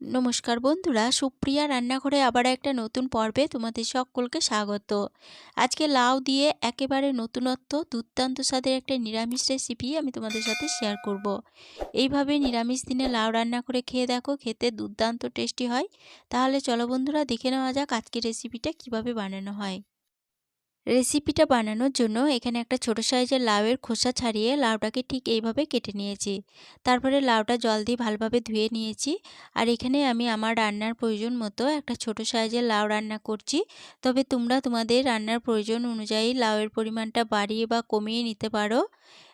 নমস্কার বন্ধুরা, সুপ্রিয়া রান্নাঘরে আবার একটা নতুন পর্বে তোমাদের সকলকে স্বাগত। আজকে লাউ দিয়ে একেবারে নতুনত্ব, দুর্দান্ত স্বাদের একটা নিরামিষ রেসিপি আমি তোমাদের সাথে শেয়ার করব। এইভাবে নিরামিষ দিনে লাউ রান্না করে খেয়ে দেখো, খেতে দুর্দান্ত টেস্টি হয়। তাহলে চলো বন্ধুরা, দেখে নেওয়া যাক আজকে রেসিপিটা কীভাবে বানানো হয়। রেসিপিটা বানানোর জন্য এখানে একটা ছোট সাইজের লাউয়ের খোসা ছাড়িয়ে লাউটাকে ঠিক এইভাবে কেটে নিয়েছি। তারপরে লাউটা জল দিয়ে ভালোভাবে ধুয়ে নিয়েছি। আর এখানে আমি আমার রান্নার প্রয়োজন মতো একটা ছোট সাইজের লাউ রান্না করছি। তবে তোমরা তোমাদের রান্নার প্রয়োজন অনুযায়ী লাউয়ের পরিমাণটা বাড়িয়ে বা কমিয়ে নিতে পারো।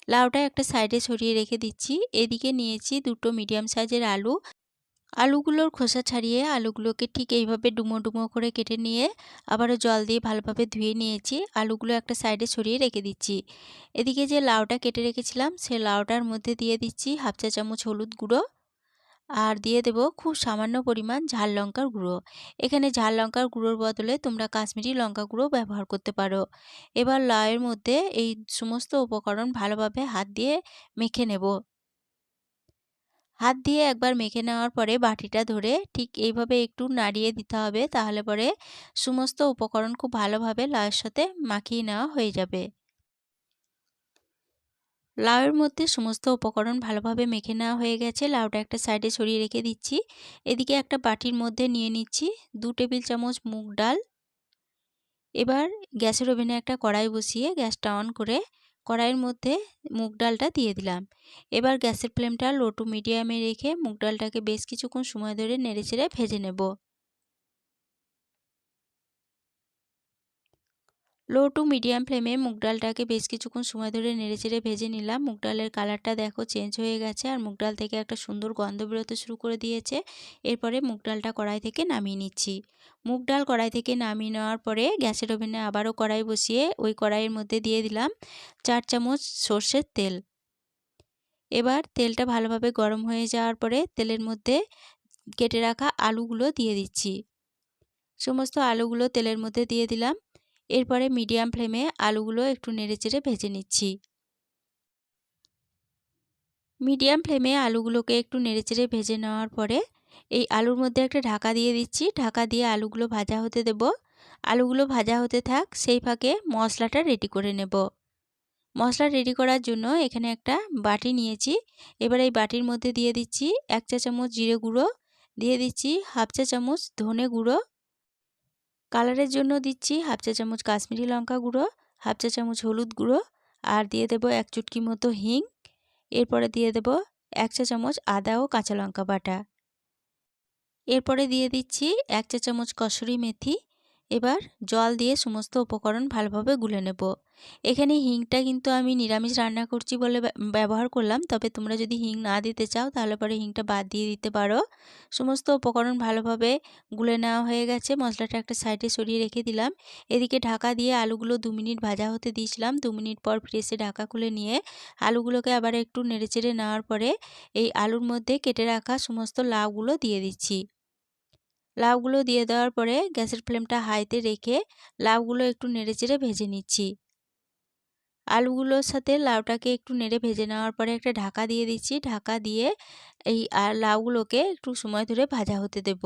লাউটা একটা সাইডে ছড়িয়ে রেখে দিচ্ছি। এদিকে নিয়েছি দুটো মিডিয়াম সাইজের আলু। আলুগুলোর খোসা ছাড়িয়ে আলুগুলোকে ঠিক এইভাবে ডুমো ডুমো করে কেটে নিয়ে আবারও জল দিয়ে ভালোভাবে ধুয়ে নিয়েছি। আলুগুলো একটা সাইডে ছড়িয়ে রেখে দিচ্ছি। এদিকে যে লাউটা কেটে রেখেছিলাম, সে লাউটার মধ্যে দিয়ে দিচ্ছি হাফ চা চামচ হলুদ গুঁড়ো আর দিয়ে দেব খুব সামান্য পরিমাণ ঝাল লঙ্কার গুঁড়ো। এখানে ঝাল লঙ্কার গুঁড়োর বদলে তোমরা কাশ্মীরি লঙ্কা গুঁড়ো ব্যবহার করতে পারো। এবার লাউয়ের মধ্যে এই সমস্ত উপকরণ ভালোভাবে হাত দিয়ে মেখে নেব। হাত দিয়ে একবার মেখে নেওয়ার পরে বাটিটা ধরে ঠিক এইভাবে একটু নাড়িয়ে দিতে হবে। তাহলে পরে সমস্ত উপকরণ খুব ভালোভাবে লাউয়ের সাথে মাখিয়ে নেওয়া হয়ে যাবে। লাউয়ের মধ্যে সমস্ত উপকরণ ভালোভাবে মেখে নেওয়া হয়ে গেছে। লাউটা একটা সাইডে ছড়িয়ে রেখে দিচ্ছি। এদিকে একটা বাটির মধ্যে নিয়ে নিচ্ছি দু টেবিল চামচ মুগ ডাল। এবার গ্যাসের ওভেনে একটা কড়াই বসিয়ে গ্যাসটা অন করে কড়াইয়ের মধ্যে মুগ ডালটা দিয়ে দিলাম। এবার গ্যাসের ফ্লেমটা লো টু মিডিয়ামে রেখে মুগ ডালটাকে বেশ কিছুক্ষণ সময় ধরে নেড়েচেড়ে ভেজে নেব। লো টু মিডিয়াম ফ্লেমে মুগ ডালটাকে বেশ কিছুক্ষণ সময় ধরে নেড়েচেড়ে ভেজে নিলাম। মুগ ডালের কালারটা দেখো চেঞ্জ হয়ে গেছে আর মুগ ডাল থেকে একটা সুন্দর গন্ধ বেরোতে শুরু করে দিয়েছে। এরপরে মুগ ডালটা কড়াই থেকে নামিয়ে নিচ্ছি। মুগ ডাল কড়াই থেকে নামিয়ে নেওয়ার পরে গ্যাসের ওভেনে আবারও কড়াই বসিয়ে ওই কড়াইয়ের মধ্যে দিয়ে দিলাম চার চামচ সর্ষের তেল। এবার তেলটা ভালোভাবে গরম হয়ে যাওয়ার পরে তেলের মধ্যে কেটে রাখা আলুগুলো দিয়ে দিচ্ছি। সমস্ত আলুগুলো তেলের মধ্যে দিয়ে দিলাম। এরপরে মিডিয়াম ফ্লেমে আলুগুলো একটু নেড়েচেড়ে ভেজে নিচ্ছি। মিডিয়াম ফ্লেমে আলুগুলোকে একটু নেড়েচেড়ে ভেজে নেওয়ার পরে এই আলুর মধ্যে একটা ঢাকা দিয়ে দিচ্ছি। ঢাকা দিয়ে আলুগুলো ভাজা হতে দেব। আলুগুলো ভাজা হতে থাক, সেই ফাঁকে মশলাটা রেডি করে নেব। মশলা রেডি করার জন্য এখানে একটা বাটি নিয়েছি। এবার এই বাটির মধ্যে দিয়ে দিচ্ছি এক চা চামচ জিরে গুঁড়ো। দিয়ে দিচ্ছি হাফ চা চামচ ধনে গুঁড়ো। কালারের জন্য দিচ্ছি হাফ চা চামচ কাশ্মীরি লঙ্কা গুঁড়ো, হাফ চা চামচ হলুদ গুঁড়ো, আর দিয়ে দেব এক চুটকি মতো হিং। এরপরে দিয়ে দেব এক চা চামচ আদা ও কাঁচা লঙ্কা বাটা। এরপরে দিয়ে দিচ্ছি এক চা চামচ কসুরি মেথি এবার জল দিয়ে সমস্ত উপকরণ ভালোভাবে গুলে নেব। এখানে হিংটা কিন্তু আমি নিরামিষ রান্না করছি বলে ব্যবহার করলাম। তবে তোমরা যদি হিং না দিতে চাও, তাহলে পরে হিংটা বাদ দিয়ে দিতে পারো। সমস্ত উপকরণ ভালোভাবে গুলে নেওয়া হয়ে গেছে। মশলাটা একটা সাইডে সরিয়ে রেখে দিলাম। এদিকে ঢাকা দিয়ে আলুগুলো দু মিনিট ভাজা হতে দিয়েছিলাম। দু মিনিট পর ফ্রেশে ঢাকা খুলে নিয়ে আলুগুলোকে আবার একটু নেড়েচেড়ে নেওয়ার পরে এই আলুর মধ্যে কেটে রাখা সমস্ত লাউগুলো দিয়ে দিচ্ছি। লাউগুলো দিয়ে দেওয়ার পরে গ্যাসের ফ্লেমটা হাইতে রেখে লাউগুলো একটু নেড়েচেড়ে ভেজে নিচ্ছি। আলুগুলোর সাথে লাউটাকে একটু নেড়ে ভেজে নেওয়ার পরে একটা ঢাকা দিয়ে দিচ্ছি। ঢাকা দিয়ে এই লাউগুলোকে একটু সময় ধরে ভাজা হতে দেব।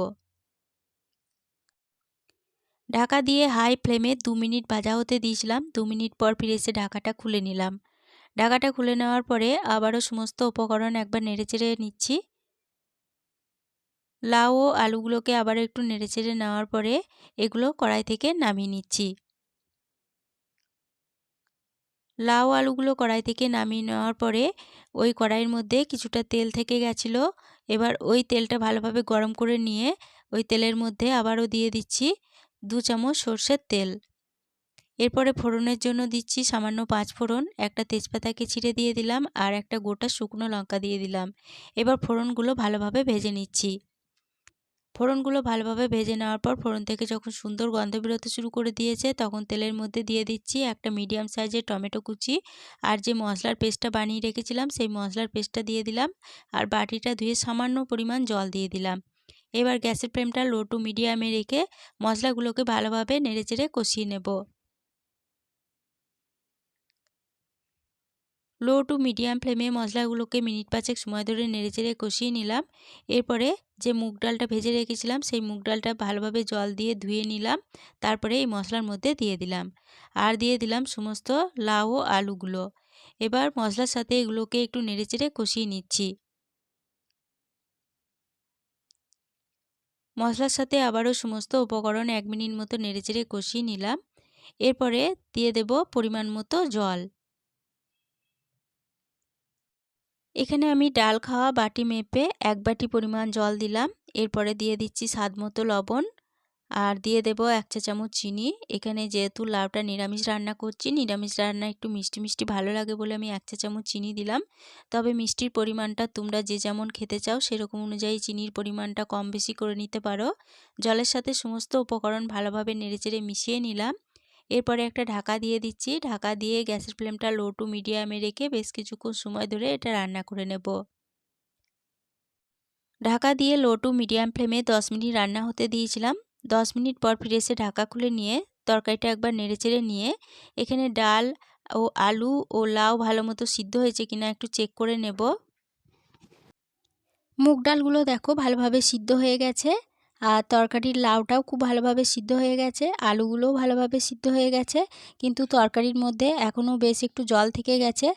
ঢাকা দিয়ে হাই ফ্লেমে দু মিনিট ভাজা হতে দিয়েছিলাম। দু মিনিট পর ফিরে এসে ঢাকাটা খুলে নিলাম। ঢাকাটা খুলে নেওয়ার পরে আবারও সমস্ত উপকরণ একবার নেড়েচেড়ে নিচ্ছি। লাউ ও আলুগুলোকে আবার একটু নেড়েচেড়ে নেওয়ার পরে এগুলো কড়াই থেকে নামিয়ে নিচ্ছি। লাউ আলুগুলো কড়াই থেকে নামিয়ে নেওয়ার পরে ওই কড়াইয়ের মধ্যে কিছুটা তেল থেকে গেছিল। এবার ওই তেলটা ভালোভাবে গরম করে নিয়ে ওই তেলের মধ্যে আবারও দিয়ে দিচ্ছি দু চামচ সর্ষের তেল। এরপরে ফোড়নের জন্য দিচ্ছি সামান্য পাঁচ ফোড়ন, একটা তেজপাতাকে ছিঁড়ে দিয়ে দিলাম আর একটা গোটা শুকনো লঙ্কা দিয়ে দিলাম। এবার ফোড়নগুলো ভালোভাবে ভেজে নিচ্ছি। ফোড়নগুলো ভালোভাবে ভেজে নেওয়ার পর ফোড়ন থেকে যখন সুন্দর গন্ধ বেরোতে শুরু করে দিয়েছে, তখন তেলের মধ্যে দিয়ে দিচ্ছি একটা মিডিয়াম সাইজের টমেটো কুচি আর যে মশলার পেস্টটা বানিয়ে রেখেছিলাম, সেই মশলার পেস্টটা দিয়ে দিলাম আর বাটিটা ধুয়ে সামান্য পরিমাণ জল দিয়ে দিলাম। এবার গ্যাসের ফ্লেমটা লো টু মিডিয়ামে রেখে মশলাগুলোকে ভালোভাবে নেড়েচেড়ে কষিয়ে নেব। লো টু মিডিয়াম ফ্লেমে মশলাগুলোকে মিনিট পাঁচেক সময় ধরে নেড়েচেড়ে কষিয়ে নিলাম। এরপরে যে মুগ ডালটা ভেজে রেখেছিলাম, সেই মুগ ডালটা ভালোভাবে জল দিয়ে ধুয়ে নিলাম। তারপরে এই মশলার মধ্যে দিয়ে দিলাম। আর দিয়ে দিলাম সমস্ত লাউ ও আলুগুলো। এবার মশলার সাথে এগুলোকে একটু নেড়েচেড়ে কষিয়ে নিচ্ছি। মশলার সাথে আবারও সমস্ত উপকরণ এক মিনিট মতো নেড়েচেড়ে কষিয়ে নিলাম। এরপরে দিয়ে দেব পরিমাণ মতো জল। এখানে আমি ডাল খাওয়া বাটি মেপে এক বাটি পরিমাণ জল দিলাম। এরপরে দিয়ে দিচ্ছি স্বাদ মতো লবণ। আর দিয়ে দেব এক চা চামচ চিনি। এখানে যেহেতু লাউটা নিরামিষ রান্না করছি, নিরামিষ রান্না একটু মিষ্টি মিষ্টি ভালো লাগে বলে আমি এক চা চামচ চিনি দিলাম। তবে মিষ্টির পরিমাণটা তোমরা যে যেমন খেতে চাও সেরকম অনুযায়ী চিনির পরিমাণটা কম বেশি করে নিতে পারো। জলের সাথে সমস্ত উপকরণ ভালোভাবে নেড়েচেড়ে মিশিয়ে নিলাম। এরপরে একটা ঢাকা দিয়ে দিচ্ছি। ঢাকা দিয়ে গ্যাসের ফ্লেমটা লো টু মিডিয়ামে রেখে বেশ কিছুক্ষণ সময় ধরে এটা রান্না করে নেব। ঢাকা দিয়ে লো টু মিডিয়াম ফ্লেমে দশ মিনিট রান্না হতে দিয়েছিলাম। দশ মিনিট পর ফিরে এসে ঢাকা খুলে নিয়ে তরকারিটা একবার নেড়েচেড়ে নিয়ে এখানে ডাল ও আলু ও লাউ ভালো মতো সিদ্ধ হয়েছে কিনা একটু চেক করে নেব। মুগ ডালগুলো দেখো ভালোভাবে সিদ্ধ হয়ে গেছে। আর তরকারির লাউটাও খুব ভালোভাবে সিদ্ধ হয়ে গেছে, আলুগুলোও ভালোভাবে সিদ্ধ হয়ে গেছে, কিন্তু তরকারির মধ্যে এখনও বেশ একটু জল থেকে গেছে।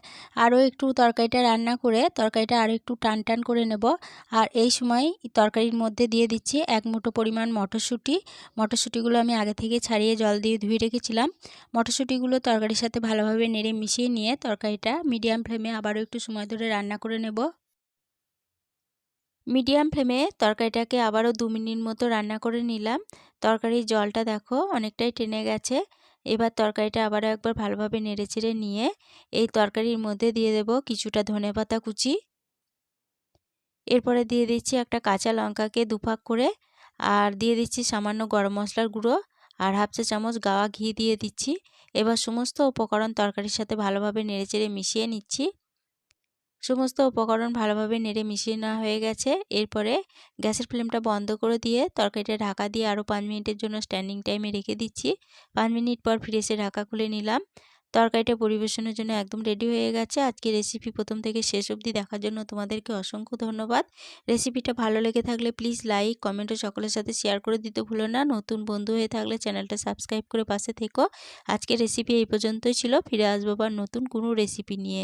আরও একটু তরকারিটা রান্না করে তরকারিটা আরও একটু টান টান করে নেব। আর এই সময় তরকারির মধ্যে দিয়ে দিচ্ছি এক মুঠো পরিমাণ মটরশুঁটি। মটরশুঁটিগুলো আমি আগে থেকে ছাড়িয়ে জল দিয়ে ধুয়ে রেখেছিলাম। মটরশুঁটিগুলো তরকারির সাথে ভালোভাবে নেড়ে মিশিয়ে নিয়ে তরকারিটা মিডিয়াম ফ্লেমে আবারও একটু সময় ধরে রান্না করে নেব। মিডিয়াম ফ্লেমে তরকারিটাকে আবারও দু মিনিট মতো রান্না করে নিলাম। তরকারির জলটা দেখো অনেকটাই টেনে গেছে। এবার তরকারিটা আবারও একবার ভালোভাবে নেড়েচেড়ে নিয়ে এই তরকারির মধ্যে দিয়ে দেব কিছুটা ধনে পাতা কুচি। এরপরে দিয়ে দিচ্ছি একটা কাঁচা লঙ্কাকে দুফাক করে আর দিয়ে দিচ্ছি সামান্য গরম মশলার গুঁড়ো আর হাফ চা চামচ গাওয়া ঘি দিয়ে দিচ্ছি। এবার সমস্ত উপকরণ তরকারির সাথে ভালোভাবে নেড়েচেড়ে মিশিয়ে নিচ্ছি। সমস্ত উপকরণ ভালোভাবে নেড়ে মিশিয়ে নেওয়া হয়ে গেছে। এরপরে গ্যাসের ফ্লেমটা বন্ধ করে দিয়ে তরকারিটা ঢাকা দিয়ে আরও পাঁচ মিনিটের জন্য স্ট্যান্ডিং টাইমে রেখে দিচ্ছি। পাঁচ মিনিট পর ফিরে এসে ঢাকা খুলে নিলাম। তরকারিটা পরিবেশনের জন্য একদম রেডি হয়ে গেছে। আজকে রেসিপি প্রথম থেকে শেষ অবধি দেখার জন্য তোমাদেরকে অসংখ্য ধন্যবাদ। রেসিপিটা ভালো লেগে থাকলে প্লিজ লাইক, কমেন্ট ও সকলের সাথে শেয়ার করে দিতে ভুলো না। নতুন বন্ধু হয়ে থাকলে চ্যানেলটা সাবস্ক্রাইব করে পাশে থেকো। আজকে রেসিপি এই পর্যন্তই ছিল। ফিরে আসব আবার নতুন কোনো রেসিপি নিয়ে।